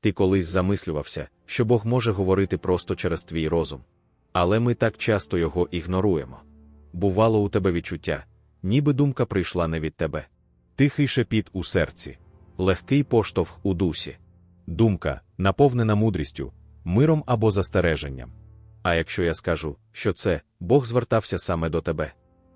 Ти колись замислювався, що Бог може говорити просто через твій розум. Але ми так часто його ігноруємо. Бувало у тебе відчуття, ніби думка прийшла не від тебе. Тихий шепіт у серці, легкий поштовх у дусі. Думка, наповнена мудрістю, миром або застереженням. А якщо я скажу, що це Бог звертався саме до тебе?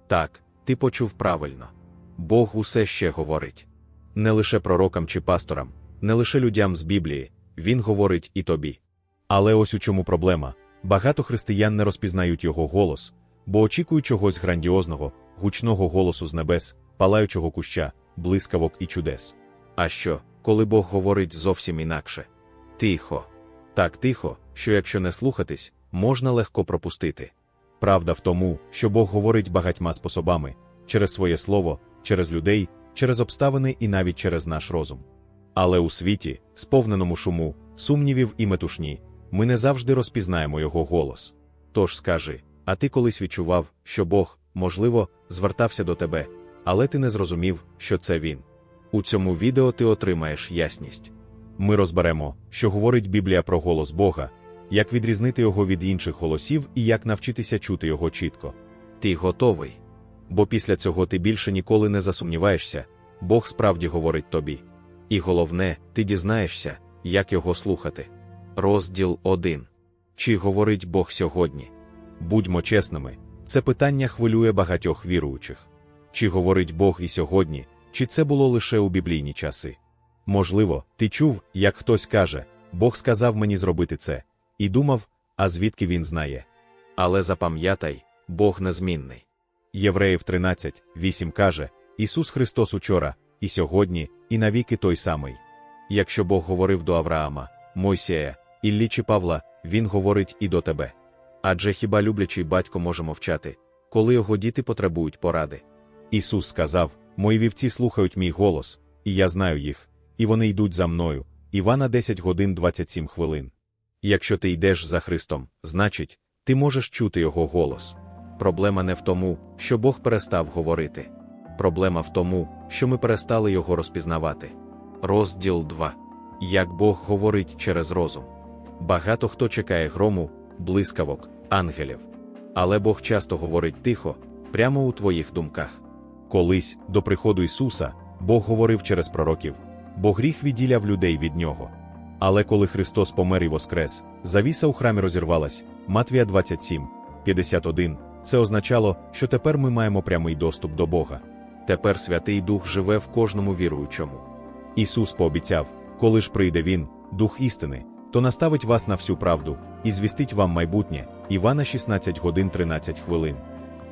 Так, ти почув правильно. Бог усе ще говорить. Не лише пророкам чи пасторам, не лише людям з Біблії, Він говорить і тобі. Але ось у чому проблема багато християн не розпізнають його голос, бо очікують чогось грандіозного, гучного голосу з небес, палаючого куща, блискавок і чудес. А що, коли Бог говорить зовсім інакше? Тихо. Так тихо, що якщо не слухатись, можна легко пропустити. Правда в тому, що Бог говорить багатьма способами через своє слово, через людей, через обставини і навіть через наш розум. Але у світі, сповненому шуму, сумнівів і метушні, ми не завжди розпізнаємо його голос. Тож скажи, а ти колись відчував, що Бог, можливо, звертався до тебе, але ти не зрозумів, що це він. У цьому відео ти отримаєш ясність. Ми розберемо, що говорить Біблія про голос Бога, як відрізнити його від інших голосів і як навчитися чути його чітко. Ти готовий. Бо після цього ти більше ніколи не засумніваєшся, Бог справді говорить тобі. І головне, ти дізнаєшся, як його слухати. Розділ 1. Чи говорить Бог сьогодні? Будьмо чесними, це питання хвилює багатьох віруючих. Чи говорить Бог і сьогодні, чи це було лише у біблійні часи? Можливо, ти чув, як хтось каже, Бог сказав мені зробити це, і думав, а звідки він знає. Але запам'ятай, Бог незмінний. Євреїв 13, 8 каже: Ісус Христос учора, і сьогодні, і навіки той самий. Якщо Бог говорив до Авраама, Мойсея, Іллі чи Павла, Він говорить і до тебе. Адже хіба люблячий батько може мовчати, коли його діти потребують поради? Ісус сказав: Мої вівці слухають мій голос, і я знаю їх, і вони йдуть за мною. Івана 10 годин 27 хвилин. Якщо ти йдеш за Христом, значить, ти можеш чути Його голос. Проблема не в тому, що Бог перестав говорити. Проблема в тому, що ми перестали його розпізнавати. Розділ 2. Як Бог говорить через розум. Багато хто чекає грому, блискавок, ангелів. Але Бог часто говорить тихо, прямо у твоїх думках. Колись, до приходу Ісуса, Бог говорив через пророків, бо гріх відділяв людей від Нього. Але коли Христос помер і воскрес, завіса у храмі розірвалась, Матвія 27, 51, це означало, що тепер ми маємо прямий доступ до Бога. Тепер Святий Дух живе в кожному віруючому. Ісус пообіцяв, коли ж прийде Він, Дух істини, то наставить вас на всю правду і звістить вам майбутнє, Івана 16 годин 13 хвилин.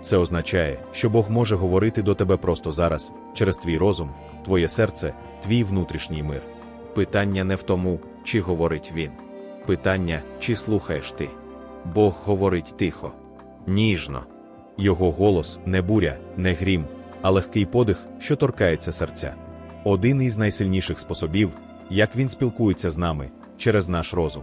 Це означає, що Бог може говорити до тебе просто зараз, через твій розум, твоє серце, твій внутрішній мир. Питання не в тому, чи говорить він. Питання, чи слухаєш ти. Бог говорить тихо, ніжно. Його голос не буря, не грім, а легкий подих, що торкається серця. Один із найсильніших способів, як він спілкується з нами, через наш розум.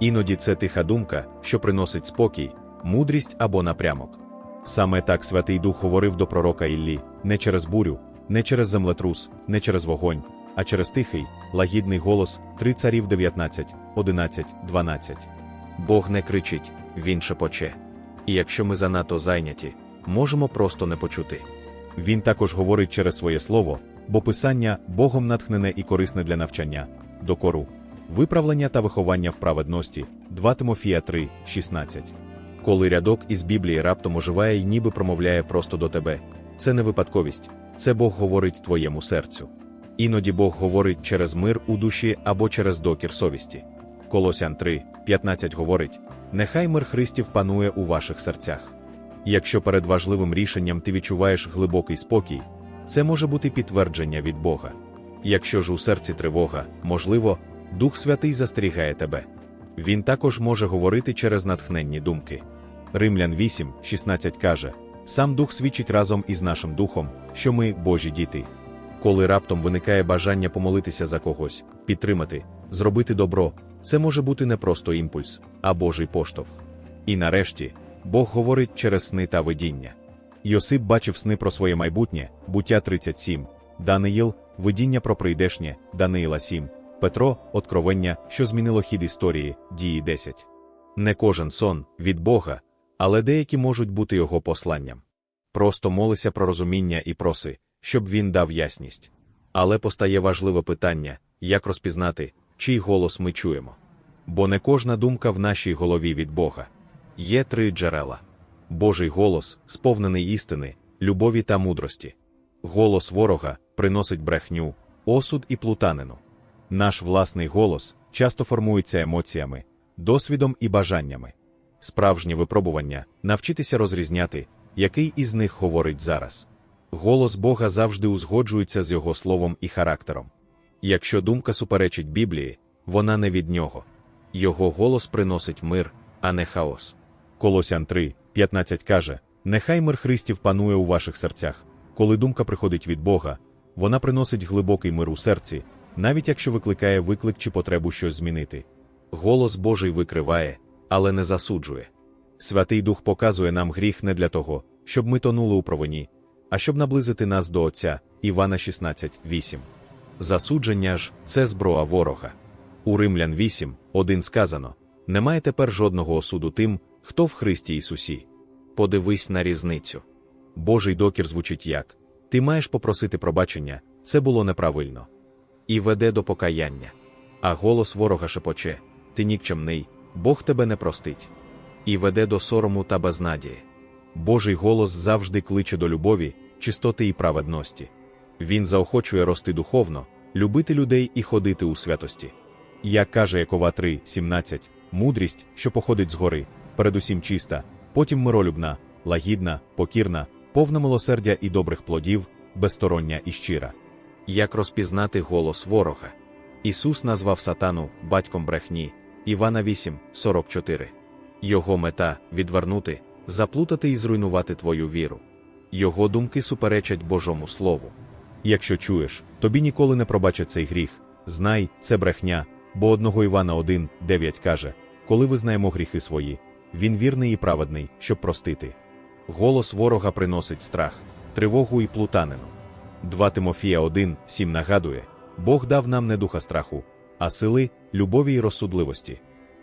Іноді це тиха думка, що приносить спокій, мудрість або напрямок. Саме так Святий Дух говорив до пророка Іллі, не через бурю, не через землетрус, не через вогонь, а через тихий, лагідний голос три царів 19, 11, 12. Бог не кричить, він шепоче. І якщо ми занадто зайняті, можемо просто не почути. Він також говорить через своє слово, бо писання Богом натхнене і корисне для навчання, докору, виправлення та виховання в праведності 2 Тимофія 3, 16. Коли рядок із Біблії раптом оживає і ніби промовляє просто до тебе, це не випадковість, це Бог говорить твоєму серцю. Іноді Бог говорить через мир у душі або через докір совісті. Колосян 3, 15 говорить: Нехай мир Христів панує у ваших серцях. Якщо перед важливим рішенням ти відчуваєш глибокий спокій, це може бути підтвердження від Бога. Якщо ж у серці тривога, можливо, Дух Святий застерігає тебе. Він також може говорити через натхненні думки. Римлян 8, 16 каже: Сам Дух свідчить разом із нашим духом, що ми Божі діти. Коли раптом виникає бажання помолитися за когось, підтримати, зробити добро, це може бути не просто імпульс, а Божий поштовх. І нарешті, Бог говорить через сни та видіння. Йосип бачив сни про своє майбутнє, буття 37, Даниїл, видіння про прийдешнє, Даниїла 7, Петро откровення, що змінило хід історії, дії 10. Не кожен сон від Бога, але деякі можуть бути його посланням. Просто молися про розуміння і проси, щоб він дав ясність. Але постає важливе питання як розпізнати, чий голос ми чуємо. Бо не кожна думка в нашій голові від Бога. Є три джерела: Божий голос, сповнений істини, любові та мудрості. Голос ворога приносить брехню, осуд і плутанину. Наш власний голос часто формується емоціями, досвідом і бажаннями. Справжнє випробування навчитися розрізняти, який із них говорить зараз. Голос Бога завжди узгоджується з його словом і характером. Якщо думка суперечить Біблії, вона не від нього. Його голос приносить мир, а не хаос. Колосян 3, 15 каже: Нехай мир Христів панує у ваших серцях. Коли думка приходить від Бога, вона приносить глибокий мир у серці, навіть якщо викликає виклик чи потребу щось змінити. Голос Божий викриває, але не засуджує. Святий Дух показує нам гріх не для того, щоб ми тонули у провині, а щоб наблизити нас до Отця Івана 16, 8. Засудження ж це зброя ворога. У Римлян 8, 1 сказано: Немає тепер жодного осуду тим, хто в Христі Ісусі. Подивись на різницю. Божий докір звучить як: Ти маєш попросити пробачення, це було неправильно. І веде до покаяння. А голос ворога шепоче: Ти нікчемний, Бог тебе не простить. І веде до сорому та безнадії. Божий голос завжди кличе до любові, чистоти і праведності. Він заохочує рости духовно, любити людей і ходити у святості. Як каже Якова 3, 17, мудрість, що походить згори, передусім чиста, потім миролюбна, лагідна, покірна, повна милосердя і добрих плодів, безстороння і щира. Як розпізнати голос ворога? Ісус назвав сатану батьком брехні, Івана 8, 44. Його мета відвернути, заплутати і зруйнувати твою віру. Його думки суперечать Божому Слову. Якщо чуєш, тобі ніколи не пробачать цей гріх, знай, це брехня, бо одного Івана 1, 9 каже: коли визнаємо гріхи свої, він вірний і праведний, щоб простити. Голос ворога приносить страх, тривогу і плутанину. 2 Тимофія 1, 7 нагадує: Бог дав нам не духа страху, а сили, любові і розсудливості.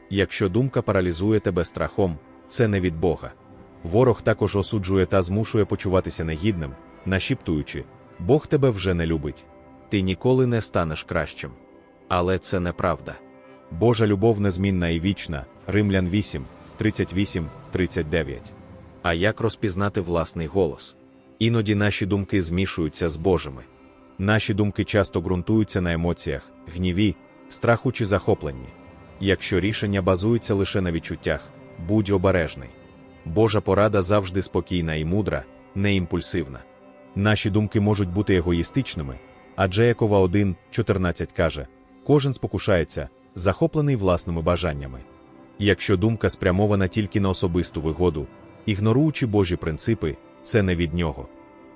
Якщо думка паралізує тебе страхом, це не від Бога. Ворог також осуджує та змушує почуватися негідним, нашіптуючи, Бог тебе вже не любить. Ти ніколи не станеш кращим. Але це неправда. Божа любов незмінна і вічна, Римлян 8, 38, 39. А як розпізнати власний голос? Іноді наші думки змішуються з Божими. Наші думки часто ґрунтуються на емоціях, гніві, страху чи захопленні. Якщо рішення базується лише на відчуттях, будь обережний. Божа порада завжди спокійна і мудра, не імпульсивна. Наші думки можуть бути егоїстичними, адже Якова 1, 14 каже: кожен спокушається, захоплений власними бажаннями. Якщо думка спрямована тільки на особисту вигоду, ігноруючи Божі принципи, це не від нього.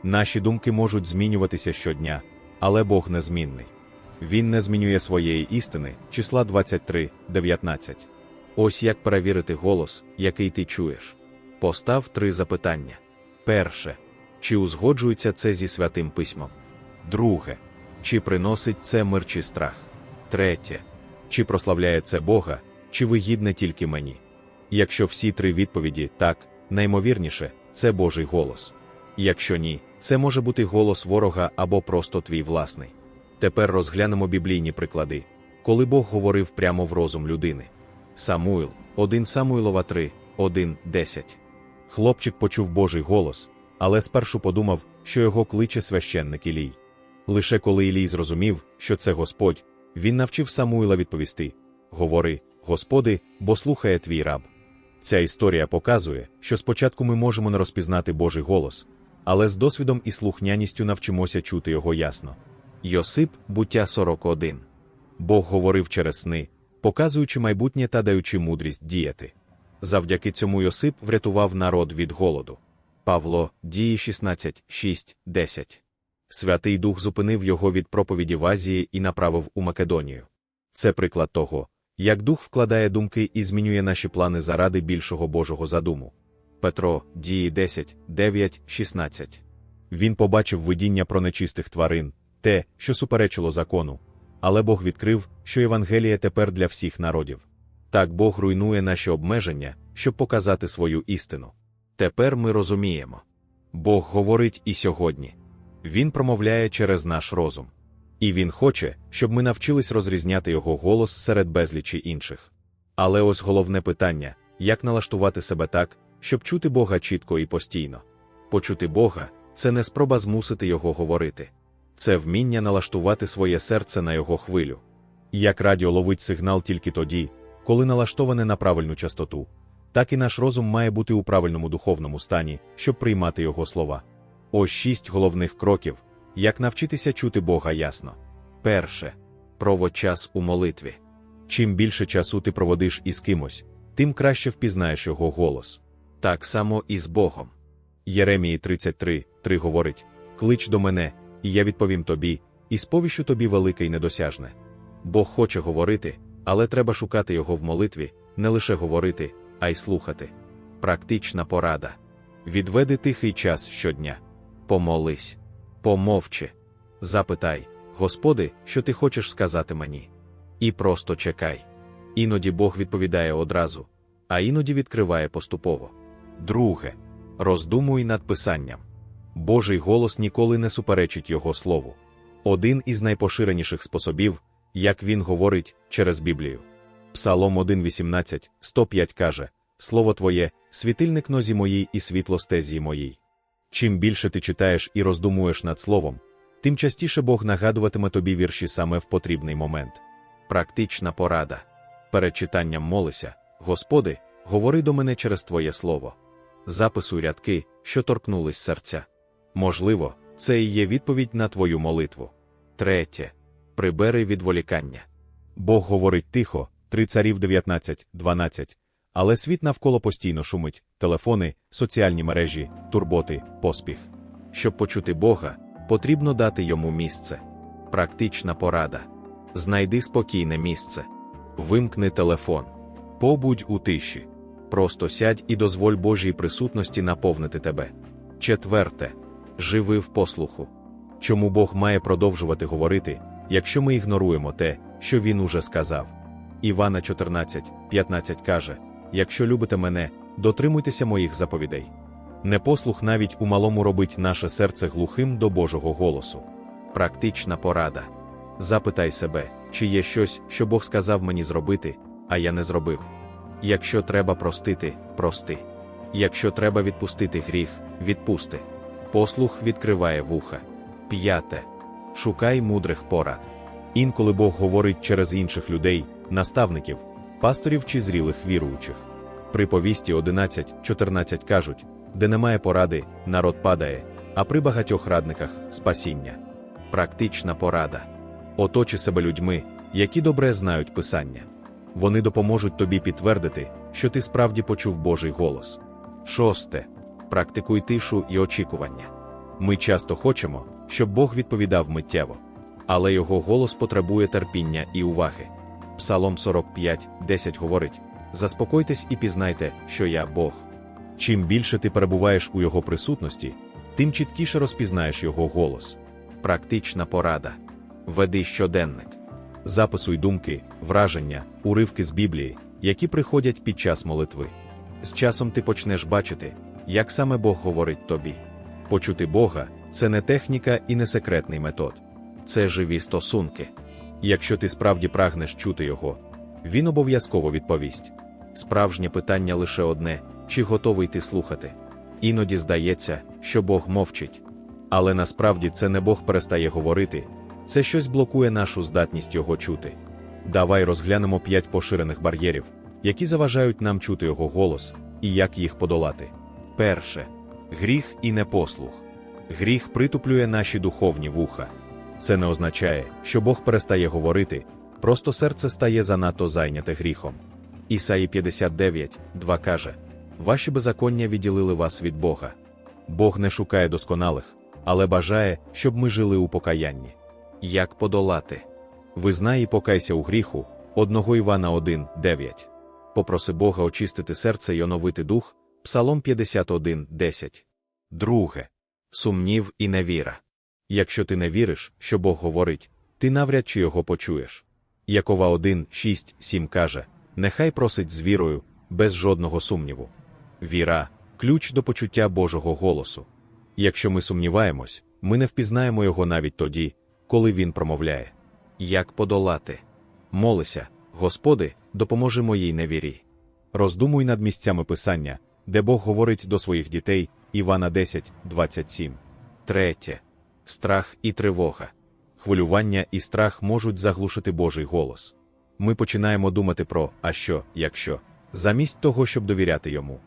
Наші думки можуть змінюватися щодня, але Бог незмінний. Він не змінює своєї істини, числа 23, 19. Ось як перевірити голос, який ти чуєш. Постав три запитання. Перше. Чи узгоджується це зі святим письмом? Друге. Чи приносить це мир чи страх? Третє. Чи прославляє це Бога, чи вигідне тільки мені? Якщо всі три відповіді так, наймовірніше, це Божий голос. Якщо ні, це може бути голос ворога або просто твій власний. Тепер розглянемо біблійні приклади, коли Бог говорив прямо в розум людини. Самуїл, 1 Самуїлова 3, 1, 10. Хлопчик почув Божий голос, але спершу подумав, що його кличе священник Ілій. Лише коли Ілій зрозумів, що це Господь, він навчив Самуїла відповісти: Говори, Господи, бо слухає твій раб. Ця історія показує, що спочатку ми можемо не розпізнати Божий голос, але з досвідом і слухняністю навчимося чути його ясно. Йосип, буття 41. Бог говорив через сни, показуючи майбутнє та даючи мудрість діяти. Завдяки цьому Йосип врятував народ від голоду. Павло, дії 16, 6, 10. Святий Дух зупинив його від проповіді в Азії і направив у Македонію. Це приклад того, як дух вкладає думки і змінює наші плани заради більшого Божого задуму. Петро, дії 10, 9, 16. Він побачив видіння про нечистих тварин, те, що суперечило закону, але Бог відкрив, що Євангеліє тепер для всіх народів. Так Бог руйнує наші обмеження, щоб показати свою істину. Тепер ми розуміємо. Бог говорить і сьогодні. Він промовляє через наш розум. І Він хоче, щоб ми навчились розрізняти його голос серед безлічі інших. Але ось головне питання як налаштувати себе так, щоб чути Бога чітко і постійно. Почути Бога це не спроба змусити Його говорити, це вміння налаштувати своє серце на Його хвилю. Як радіо ловить сигнал тільки тоді, коли налаштоване на правильну частоту, так і наш розум має бути у правильному духовному стані, щоб приймати Його слова. Ось шість головних кроків, як навчитися чути Бога ясно. Перше проводь час у молитві. Чим більше часу ти проводиш із кимось, тим краще впізнаєш його голос. Так само і з Богом. Єремії 33, 3 говорить: Клич до мене, і я відповім тобі, і сповіщу тобі велике й недосяжне. Бог хоче говорити, але треба шукати його в молитві, не лише говорити, а й слухати. Практична порада. Відведи тихий час щодня. Помолись, помовчи. Запитай, Господи, що ти хочеш сказати мені. І просто чекай. Іноді Бог відповідає одразу, а іноді відкриває поступово. Друге. Роздумуй над писанням. Божий голос ніколи не суперечить Його слову. Один із найпоширеніших способів, як він говорить через Біблію. Псалом 1.18, 105 каже: Слово Твоє, світильник нозі моїй і світло стезі моїй. Чим більше ти читаєш і роздумуєш над словом, тим частіше Бог нагадуватиме тобі вірші саме в потрібний момент. Практична порада. Перед читанням молися, Господи, говори до мене через Твоє Слово. Записуй рядки, що торкнулись серця. Можливо, це і є відповідь на твою молитву. Третє. Прибери відволікання. Бог говорить тихо, 3 царів 19, 12, але світ навколо постійно шумить телефони, соціальні мережі, турботи, поспіх. Щоб почути Бога, потрібно дати йому місце. Практична порада. Знайди спокійне місце. Вимкни телефон. Побудь у тиші. Просто сядь і дозволь Божій присутності наповнити тебе. Четверте. Живи в послуху. Чому Бог має продовжувати говорити, якщо ми ігноруємо те, що Він уже сказав? Івана 14, 15 каже: Якщо любите мене, дотримуйтеся моїх заповідей. Непослух навіть у малому робить наше серце глухим до Божого голосу. Практична порада. Запитай себе, чи є щось, що Бог сказав мені зробити, а я не зробив. Якщо треба простити, прости. Якщо треба відпустити гріх, відпусти. Послух відкриває вуха. П'яте. Шукай мудрих порад. Інколи Бог говорить через інших людей, наставників, пасторів чи зрілих віруючих. При повісті 11-14 кажуть, де немає поради, народ падає, а при багатьох радниках спасіння. Практична порада. Оточи себе людьми, які добре знають Писання. Вони допоможуть тобі підтвердити, що ти справді почув Божий голос. Шосте. Практикуй тишу і очікування. Ми часто хочемо, щоб Бог відповідав миттєво, але його голос потребує терпіння і уваги. Псалом 45, 10 говорить: Заспокойтесь і пізнайте, що я Бог. Чим більше ти перебуваєш у Його присутності, тим чіткіше розпізнаєш Його голос. Практична порада. Веди щоденник. Записуй думки, враження, уривки з Біблії, які приходять під час молитви. З часом ти почнеш бачити, як саме Бог говорить тобі. Почути Бога це не техніка і не секретний метод, це живі стосунки. Якщо ти справді прагнеш чути Його, Він обов'язково відповість. Справжнє питання лише одне: чи готовий ти слухати? Іноді здається, що Бог мовчить. Але насправді це не Бог перестає говорити, це щось блокує нашу здатність його чути. Давай розглянемо п'ять поширених бар'єрів, які заважають нам чути його голос і як їх подолати. Перше гріх і непослух. Гріх притуплює наші духовні вуха. Це не означає, що Бог перестає говорити, просто серце стає занадто зайняте гріхом. Ісаї 59, 2 каже: Ваші беззаконня відділили вас від Бога. Бог не шукає досконалих, але бажає, щоб ми жили у покаянні. Як подолати? Визнай і покайся у гріху, 1 Івана 1, 9. Попроси Бога очистити серце й оновити дух, Псалом 51, 10. Друге. Сумнів і невіра. Якщо ти не віриш, що Бог говорить, ти навряд чи його почуєш. Якова 1, 6, 7 каже: Нехай просить з вірою, без жодного сумніву. Віра ключ до почуття Божого голосу. Якщо ми сумніваємось, ми не впізнаємо його навіть тоді, коли він промовляє. Як подолати? Молися, Господи, допоможи моїй невірі. Роздумуй над місцями Писання, де Бог говорить до своїх дітей Івана 10, 27. Третє. Страх і тривога. Хвилювання і страх можуть заглушити Божий голос. Ми починаємо думати про а що, якщо, замість того, щоб довіряти йому.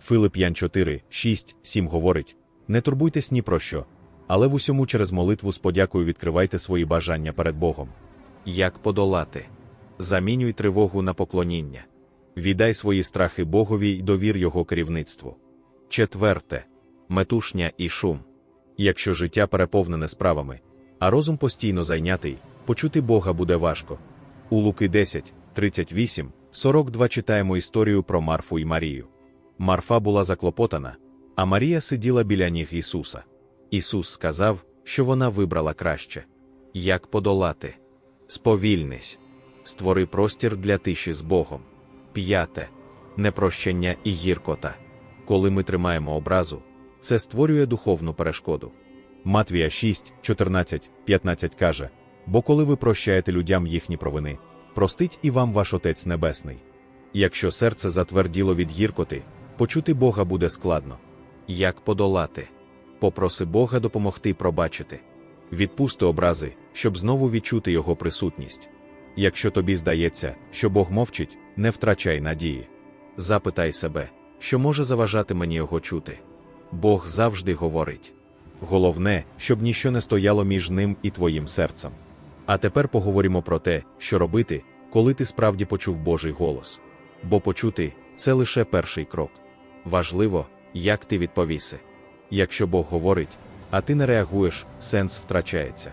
Филип Ян 4, 6, 7 говорить: не турбуйтесь ні про що, але в усьому через молитву з подякою відкривайте свої бажання перед Богом. Як подолати? Замінюй тривогу на поклоніння. Віддай свої страхи Богові й довір Його керівництву. Четверте метушня і шум. Якщо життя переповнене справами, а розум постійно зайнятий, почути Бога буде важко. У Луки 10, 38, 42 читаємо історію про Марфу і Марію. Марфа була заклопотана, а Марія сиділа біля ніг Ісуса. Ісус сказав, що вона вибрала краще. Як подолати? Сповільнись, створи простір для тиші з Богом. П'яте непрощення і гіркота. Коли ми тримаємо образу, це створює духовну перешкоду. Матвія 6, 14, 15 каже: Бо коли ви прощаєте людям їхні провини, простить і вам ваш Отець Небесний. Якщо серце затверділо від гіркоти, почути Бога буде складно. Як подолати? Попроси Бога допомогти пробачити. Відпусти образи, щоб знову відчути Його присутність. Якщо тобі здається, що Бог мовчить, не втрачай надії. Запитай себе, що може заважати мені його чути. Бог завжди говорить. Головне, щоб ніщо не стояло між ним і твоїм серцем. А тепер поговоримо про те, що робити, коли ти справді почув Божий голос. Бо почути це лише перший крок. Важливо, як ти відповіси. Якщо Бог говорить, а ти не реагуєш, сенс втрачається.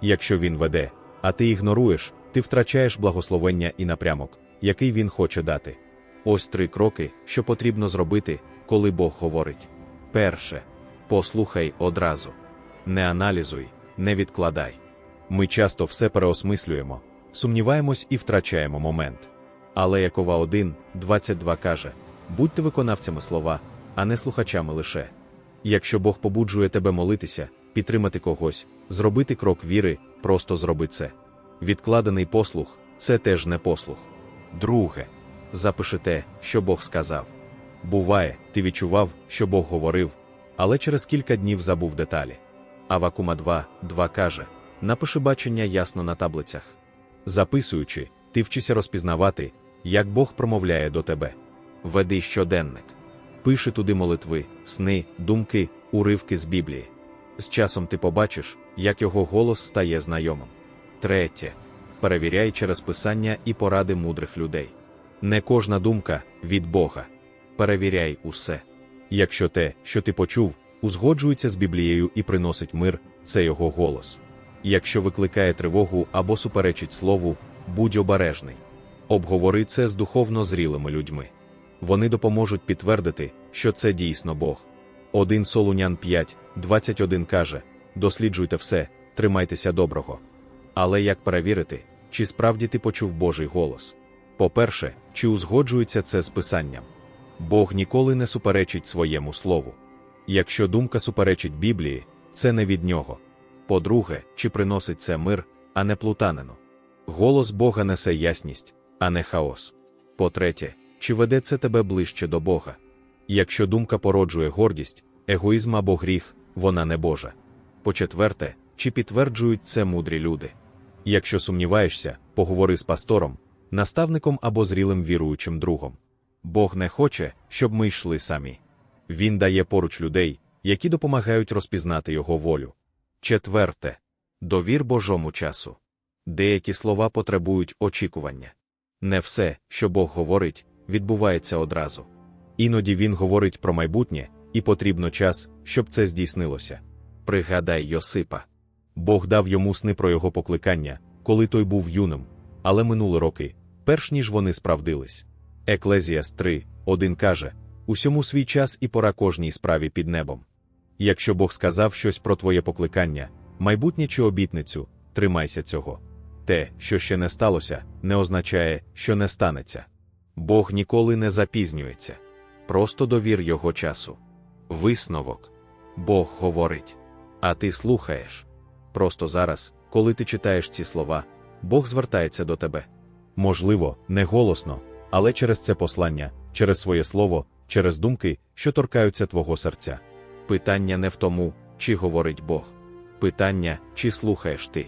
Якщо Він веде, а ти ігноруєш, ти втрачаєш благословення і напрямок, який він хоче дати. Ось три кроки, що потрібно зробити, коли Бог говорить. Перше. Послухай одразу. Не аналізуй, не відкладай. Ми часто все переосмислюємо, сумніваємось і втрачаємо момент. Але Якова 1, 22 каже: будьте виконавцями слова, а не слухачами лише. Якщо Бог побуджує тебе молитися, підтримати когось, зробити крок віри, просто зроби це. Відкладений послух це теж не послух. Друге, запиши те, що Бог сказав. Буває, ти відчував, що Бог говорив, але через кілька днів забув деталі. Авакума 2, 2 каже: напиши бачення ясно на таблицях. Записуючи, ти вчися розпізнавати, як Бог промовляє до тебе. Веди щоденник. Пиши туди молитви, сни, думки, уривки з Біблії. З часом ти побачиш, як його голос стає знайомим. Третє. Перевіряй через писання і поради мудрих людей. Не кожна думка від Бога. Перевіряй усе. Якщо те, що ти почув, узгоджується з Біблією і приносить мир, це його голос. Якщо викликає тривогу або суперечить слову, будь обережний. Обговори це з духовно зрілими людьми. Вони допоможуть підтвердити, що це дійсно Бог. Один Солунян 5, 21 каже: досліджуйте все, тримайтеся доброго. Але як перевірити, чи справді ти почув Божий голос? По-перше, чи узгоджується це з писанням? Бог ніколи не суперечить своєму слову. Якщо думка суперечить Біблії, це не від нього. По-друге, чи приносить це мир, а не плутанину. Голос Бога несе ясність, а не хаос. По-третє, чи веде це тебе ближче до Бога? Якщо думка породжує гордість, егоїзм або гріх, вона не Божа. По-четверте, чи підтверджують це мудрі люди? Якщо сумніваєшся, поговори з пастором, наставником або зрілим віруючим другом. Бог не хоче, щоб ми йшли самі. Він дає поруч людей, які допомагають розпізнати його волю. Четверте довір Божому часу. Деякі слова потребують очікування. Не все, що Бог говорить, відбувається одразу. Іноді Він говорить про майбутнє, і потрібно час, щоб це здійснилося. Пригадай Йосипа. Бог дав йому сни про його покликання, коли той був юним, але минули роки, перш ніж вони справдились. Еклезіас 3, 1 каже: усьому свій час і пора кожній справі під небом. Якщо Бог сказав щось про твоє покликання, майбутнє чи обітницю, тримайся цього. Те, що ще не сталося, не означає, що не станеться. Бог ніколи не запізнюється. Просто довір його часу. Висновок. Бог говорить. А ти слухаєш. Просто зараз, коли ти читаєш ці слова, Бог звертається до тебе. Можливо, не голосно, але через це послання, через своє слово, через думки, що торкаються твого серця. Питання не в тому, чи говорить Бог. Питання, чи слухаєш ти.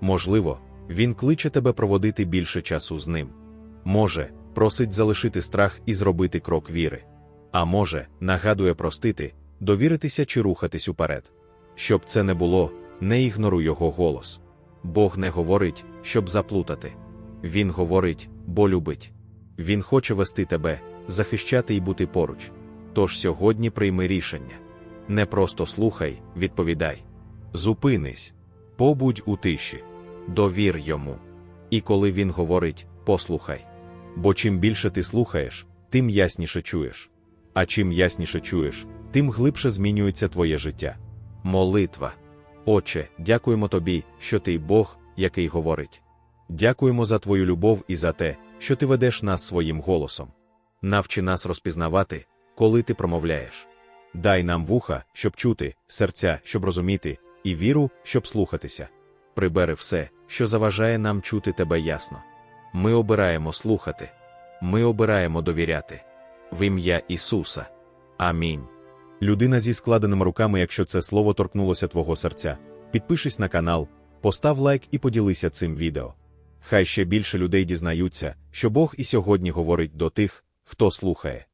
Можливо, Він кличе тебе проводити більше часу з ним. Може, просить залишити страх і зробити крок віри. А може, нагадує простити, довіритися чи рухатись уперед. Щоб це не було, не ігноруй його голос. Бог не говорить, щоб заплутати. Він говорить, бо любить. Він хоче вести тебе, захищати і бути поруч. Тож сьогодні прийми рішення. Не просто слухай, відповідай. Зупинись, побудь у тиші, довір йому. І коли він говорить, послухай. Бо чим більше ти слухаєш, тим ясніше чуєш. А чим ясніше чуєш, тим глибше змінюється твоє життя. Молитва. Отче, дякуємо тобі, що ти Бог, який говорить. Дякуємо за твою любов і за те, що ти ведеш нас своїм голосом. Навчи нас розпізнавати, коли ти промовляєш. Дай нам вуха, щоб чути, серця, щоб розуміти, і віру, щоб слухатися. Прибери все, що заважає нам чути тебе ясно. Ми обираємо слухати, ми обираємо довіряти. В ім'я Ісуса. Амінь. Людина зі складеними руками, якщо це слово торкнулося твого серця, підпишись на канал, постав лайк і поділися цим відео. Хай ще більше людей дізнаються, що Бог і сьогодні говорить до тих, хто слухає.